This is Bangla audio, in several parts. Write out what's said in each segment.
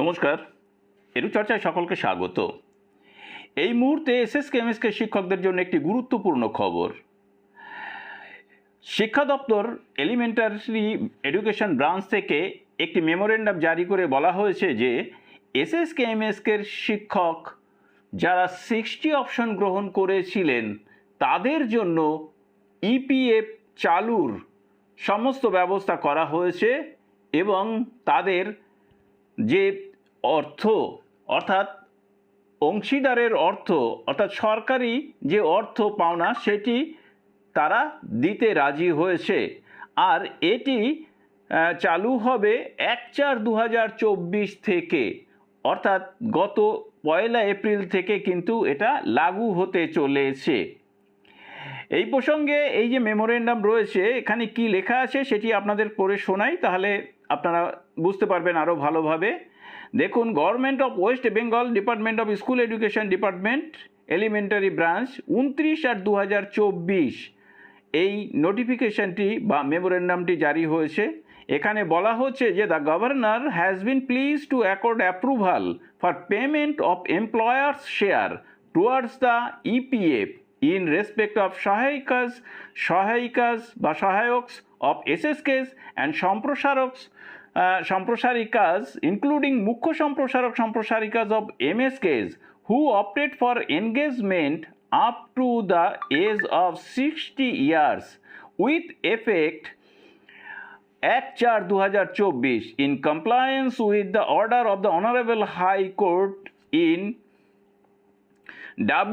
নমস্কার এরু চর্চায় সকলকে স্বাগত। এই মুহূর্তে এসএস কেমএসকে শিক্ষকদের জন্য একটি গুরুত্বপূর্ণ খবর। শিক্ষা দপ্তর এলিমেন্টারি এডুকেশন ব্রাঞ্চ থেকে একটি মেমোরেন্ডাম জারি করে বলা হয়েছে যে এসএস কেএমএসকের শিক্ষক যারা সিক্সটি অপশন গ্রহণ করেছিলেন, তাদের জন্য ইপিএফ চালুর সমস্ত ব্যবস্থা করা হয়েছে এবং তাদের যে অর্থ, অর্থাৎ অংশীদারের অর্থ, অর্থাৎ সরকারি যে অর্থ পাওনা সেটি তারা দিতে রাজি হয়েছে। আর এটি চালু হবে এক চার দু থেকে, অর্থাৎ গত পয়লা এপ্রিল থেকে কিন্তু এটা লাগু হতে চলেছে। এই প্রসঙ্গে এই যে মেমোরেন্ডাম রয়েছে, এখানে কি লেখা আছে সেটি আপনাদের পড়ে শোনাই, তাহলে আপনারা বুঝতে পারবেন আরও ভালোভাবে। দেখুন government of West Bengal department of school education department elementary branch উনত্রিশ আট দু এই নোটিফিকেশনটি বা মেমোরেন্ডামটি জারি হয়েছে। এখানে বলা হচ্ছে যে the governor has been pleased to accord approval for payment of employers share towards the EPF in respect of সহায়িকাস সহায়িকাস বা সহায়কস অফ এসএসকেস অ্যান্ড সম্প্রসারকস সম্প্রসারিকাস ইনক্লুডিং মুখ্য সম্প্রসারক সম্প্রসারিকাস of MSKs who opted for engagement up to the age of 60 years with effect এক চার দু হাজার চব্বিশ in compliance with the order of the honourable high court in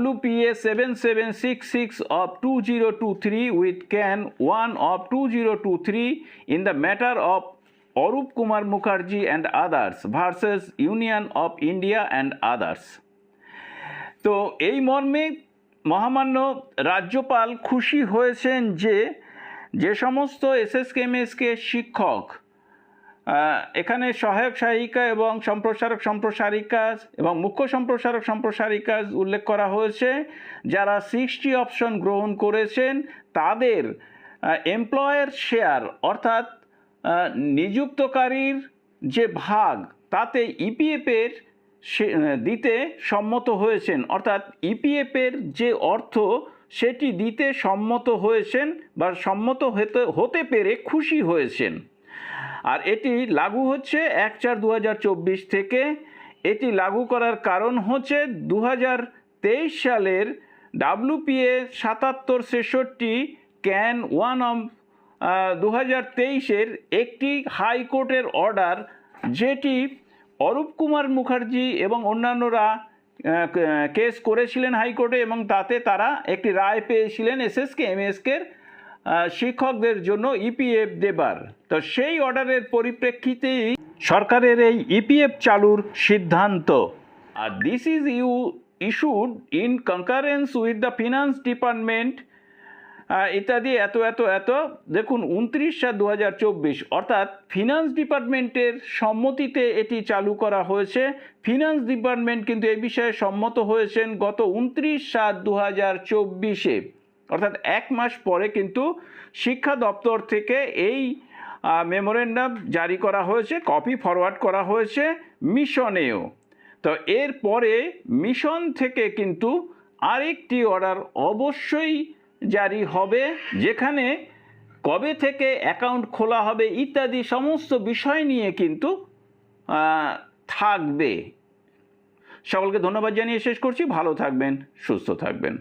WPA 7766 of 2023 with CAN 1 of 2023 in the matter of Arup Kumar Mukherjee and others versus Union of India and others. তো এই মর্মে মহামান্য রাজ্যপাল খুশি হয়েছেন যে যে সমস্ত এসএসকেএমএসকে শিক্ষক এখানে সহায়ক সহায়িকা এবং সম্প্রসারক সম্প্রসারিকা এবং মুখ্য সম্প্রসারক সম্প্রসারিকা উল্লেখ করা হয়েছে, যারা সিক্সটি অপশন গ্রহণ করেছেন, তাদের এমপ্লয়ের শেয়ার অর্থাৎ নিযুক্তকারীর যে ভাগ, তাতে ইপিএফের দিতে সম্মত হয়েছেন। অর্থাৎ ইপিএফের যে অর্থ, সেটি দিতে সম্মত হয়েছেন বা সম্মত হতে হতে পেরে খুশি হয়েছেন। আর এটি লাগু হচ্ছে এক চার দু থেকে। এটি লাগু করার কারণ হচ্ছে দু হাজার তেইশ সালের ডাব্লুপিএ সাতাত্তর ছেষট্টি ক্যান ওয়ান অফ দু হাজার তেইশের একটি হাইকোর্টের অর্ডার, যেটি অরূপ কুমার মুখার্জি এবং অন্যান্যরা কেস করেছিলেন হাইকোর্টে এবং তাতে তারা একটি রায় পেয়েছিলেন এসএসকে, এমএসকের শিক্ষকদের জন্য ইপিএফ দেবার। তো সেই অর্ডারের পরিপ্রেক্ষিতেই সরকারের এই ইপিএফ চালুর সিদ্ধান্ত। আর this is you issued in concurrence with the finance department ইত্যাদি এত এত এত, দেখুন, উনত্রিশ সাত দু অর্থাৎ ফিনান্স ডিপার্টমেন্টের সম্মতিতে এটি চালু করা হয়েছে। ফিনান্স ডিপার্টমেন্ট কিন্তু এই বিষয়ে সম্মত হয়েছেন গত উনত্রিশ সাত দু হাজার চব্বিশে। অর্থাৎ এক মাস পরে কিন্তু শিক্ষা দপ্তর থেকে এই মেমোরেন্ডাম জারি করা হয়েছে কপি ফরওয়ার্ড করা হয়েছে মিশনেও। তো এরপরে মিশন থেকে কিন্তু আরেকটি অর্ডার অবশ্যই জারি হবে, যেখানে কবে থেকে অ্যাকাউন্ট খোলা হবে ইত্যাদি সমস্ত বিষয় নিয়ে কিন্তু থাকবে। সকলকে ধন্যবাদ জানিয়ে শেষ করছি। ভালো থাকবেন, সুস্থ থাকবেন।